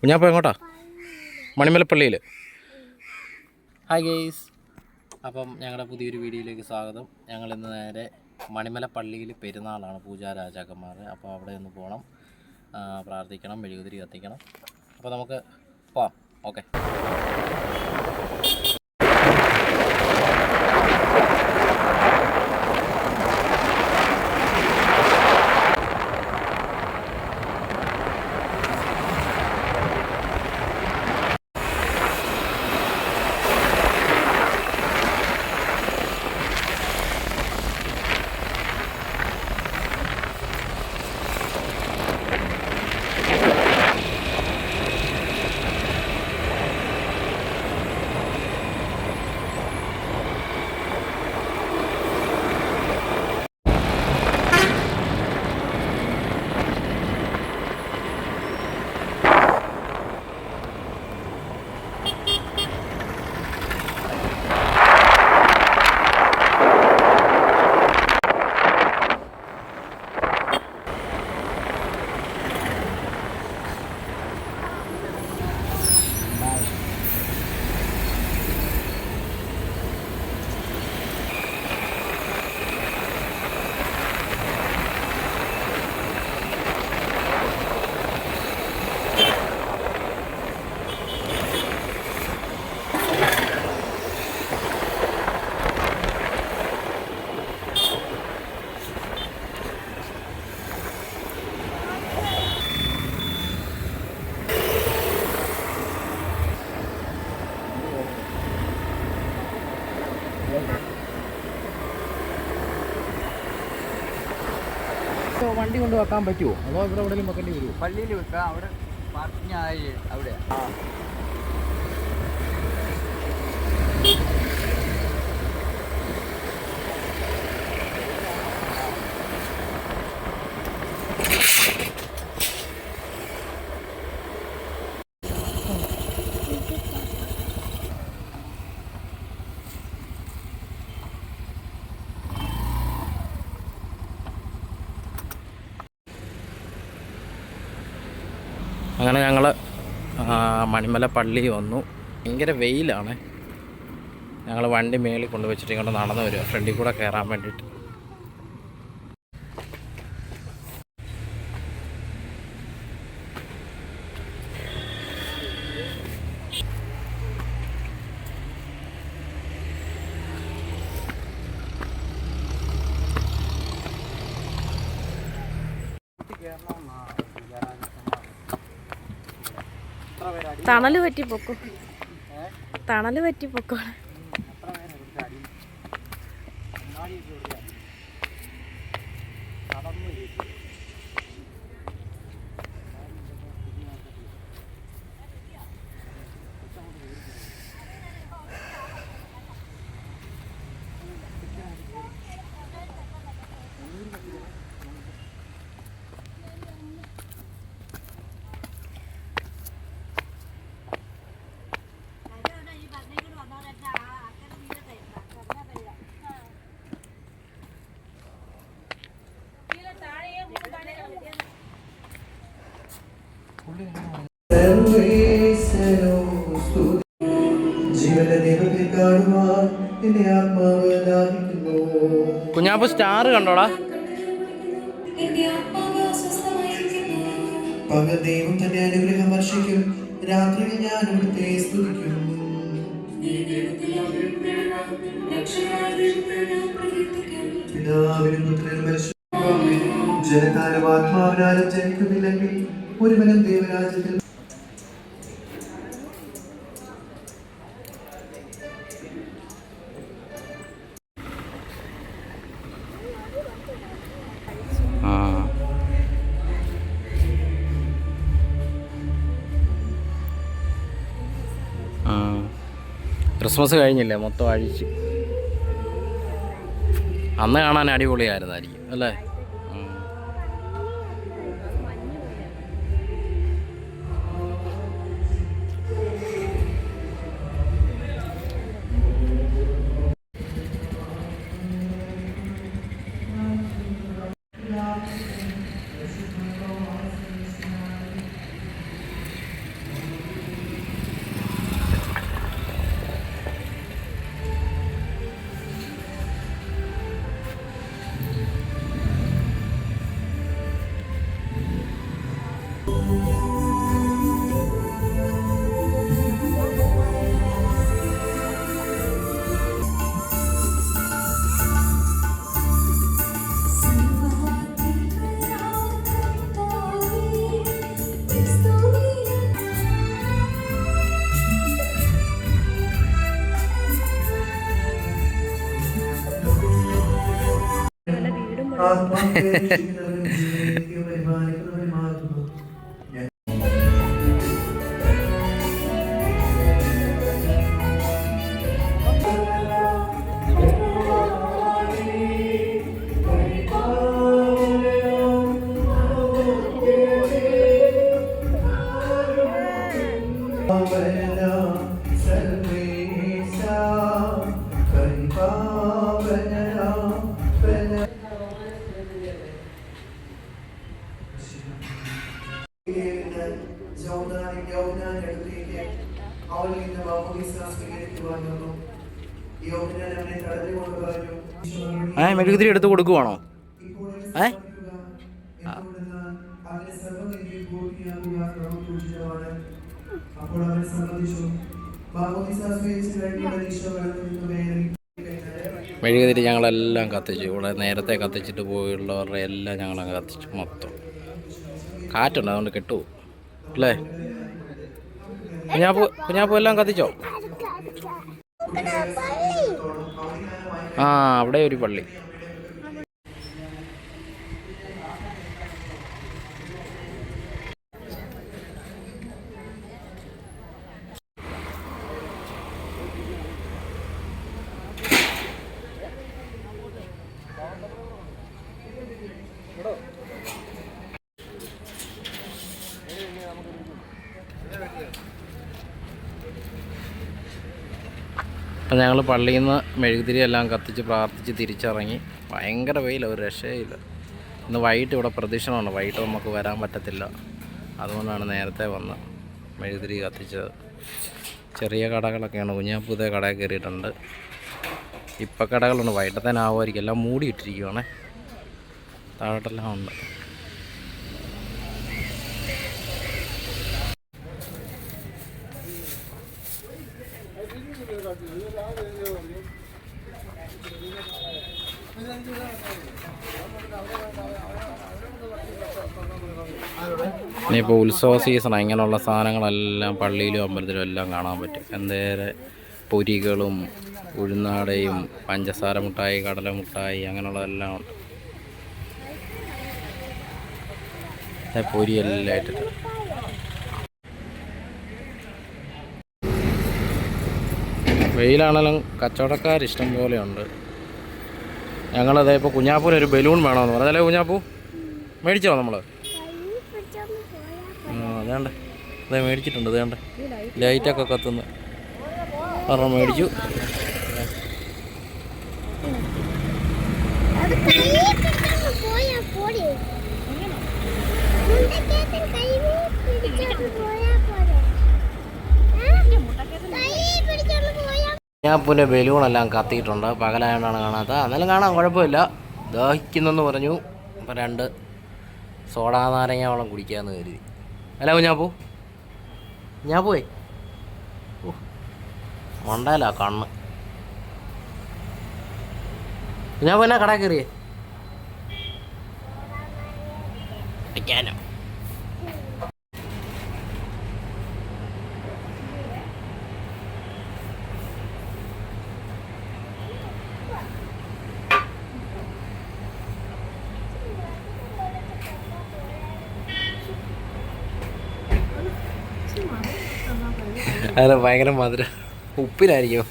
കുഞ്ഞാപ്പ എങ്ങോട്ടാ? മണിമലപ്പള്ളിയിൽ hi guys അപ്പം ഞങ്ങളുടെ പുതിയൊരു വീഡിയോയിലേക്ക് സ്വാഗതം. ഞങ്ങൾ ഇന്ന് നേരെ മണിമല പള്ളിയിൽ പെരുന്നാളാണ് പൂജാ രാജാക്കന്മാർ അപ്പോൾ അവിടെ ഒന്ന് പോകണം പ്രാർത്ഥിക്കണം മെഴുകുതിരി കത്തിക്കണം. അപ്പോൾ നമുക്ക് പോവാം. ഓക്കെ വണ്ടി കൊണ്ട് വെക്കാൻ പറ്റുമോ അതോ ഇവിടെ എവിടെയെങ്കിലും വെക്കേണ്ടി വരുമോ പള്ളിയിൽ വെക്കാം. അവിടെ പാർക്കിംഗ് ആയി. അവിടെ അങ്ങനെ ഞങ്ങൾ മണിമല പള്ളി വന്നു. ഭയങ്കര വെയിലാണ്. ഞങ്ങൾ വണ്ടി മേളിൽ കൊണ്ടുവച്ചിട്ട് ഇങ്ങോട്ട് നടന്നു വരിക. ഫ്രണ്ടിൽ കൂടെ കയറാൻ വേണ്ടിയിട്ട്. തണൽ പറ്റി പൊക്കോ. തണൽ പറ്റി പൊക്കോ. കുഞ്ഞാപ്പ് സ്റ്റാർ കണ്ടോടാ. പകൽ ദൈവം തന്റെ അനുഗ്രഹം വർഷിക്കും. രാത്രിയിൽ ഞാൻ ഇവിടുത്തെ സ്തുതിക്കും. പിതാവിനും ആത്മാവിനാലും ജനിക്കുന്നില്ലെങ്കിൽ ഒരുവനും ദേവരാജ്യത്തിൽ ക്രിസ്മസ് കഴിഞ്ഞില്ലേ? മൊത്തം അഴിച്ച്. അന്ന് കാണാൻ അടിപൊളിയായിരുന്നായിരിക്കും അല്ലേ? Ah, não acredito. ഏ മെഴുകുതിരി എടുത്ത് കൊടുക്കുവാണോ? ഏ? അപ്പോൾ സംബന്ധിച്ചു മെഴുകുതിരി ഞങ്ങളെല്ലാം കത്തിച്ചു. ഇവിടെ നേരത്തെ കത്തിച്ചിട്ട് പോയുള്ളവരുടെ എല്ലാം ഞങ്ങളങ്ങ് കത്തിച്ചു മൊത്തം. കാറ്റുണ്ട് അതുകൊണ്ട് കെട്ടു. അല്ലേ? കുഞ്ഞാപ്പൂ കുഞ്ഞാപ്പൂ എല്ലാം കത്തിച്ചോ. ആ അവിടെ ഒരു പള്ളി. അപ്പം ഞങ്ങൾ പള്ളിയിൽ നിന്ന് മെഴുകുതിരി എല്ലാം കത്തിച്ച് പ്രാർത്ഥിച്ച് തിരിച്ചിറങ്ങി. ഭയങ്കര വെയിൽ ഒരു രക്ഷയില്ല ഇന്ന് വൈകിട്ട് ഇവിടെ പ്രദക്ഷിണമാണ്. വൈകിട്ട് നമുക്ക് വരാൻ പറ്റത്തില്ല. അതുകൊണ്ടാണ് നേരത്തെ വന്ന് മെഴുകുതിരി കത്തിച്ചത്. ചെറിയ കടകളൊക്കെയാണ്. കുഞ്ഞാപ്പൂതെ കടയിൽ കയറിയിട്ടുണ്ട്. ഇപ്പം കടകളുണ്ട്. വൈകിട്ടത്തേനാവുമായിരിക്കും എല്ലാം മൂടിയിട്ടിരിക്കുവാണേ. താഴോട്ടെല്ലാം ഉണ്ട്. ഇനിയിപ്പോൾ ഉത്സവ സീസൺ ഇങ്ങനെയുള്ള സാധനങ്ങളെല്ലാം പള്ളിയിലും അമ്പലത്തിലും എല്ലാം കാണാൻ പറ്റും. എന്തേരെ പൊരികളും ഉഴുന്നാടയും പഞ്ചസാര മുട്ടായി കടല മുട്ടായി അങ്ങനെയുള്ളതെല്ലാം ഉണ്ട്. പൊരി എല്ലാം വെയിലാണെങ്കിലും കച്ചവടക്കാർ ഇഷ്ടം പോലെയുണ്ട് ഞങ്ങളതേ ഇപ്പോൾ കുഞ്ഞാപ്പൂന് ഒരു ബലൂൺ വേണമെന്ന് പറഞ്ഞു. പറഞ്ഞല്ലേ കുഞ്ഞാപ്പൂ? മേടിച്ചോ നമ്മൾ ആ അതേണ്ട. അതെ മേടിച്ചിട്ടുണ്ട് അതേണ്ട. ലൈറ്റൊക്കെ കത്തുന്നു. പറഞ്ഞു മേടിച്ചു. അത് പോയാ പിന്നെ ബലൂണെല്ലാം കത്തിയിട്ടുണ്ട്. പകലായോണ്ടാണ് കാണാത്തത് എന്നാലും കാണാൻ കുഴപ്പമില്ല. ദാഹിക്കുന്നെന്ന് പറഞ്ഞു. അപ്പം രണ്ട് സോഡാ നാരങ്ങ വെള്ളം കുടിക്കാമെന്ന് കരുതി. അല്ല ഞാൻ പോയി. ഓ മണ്ടല്ല കണ്ണ്. ഞാൻ പിന്നെ കട കയറിയേ? അത് ഭയങ്കര മധുര. ഉപ്പിലായിരിക്കും.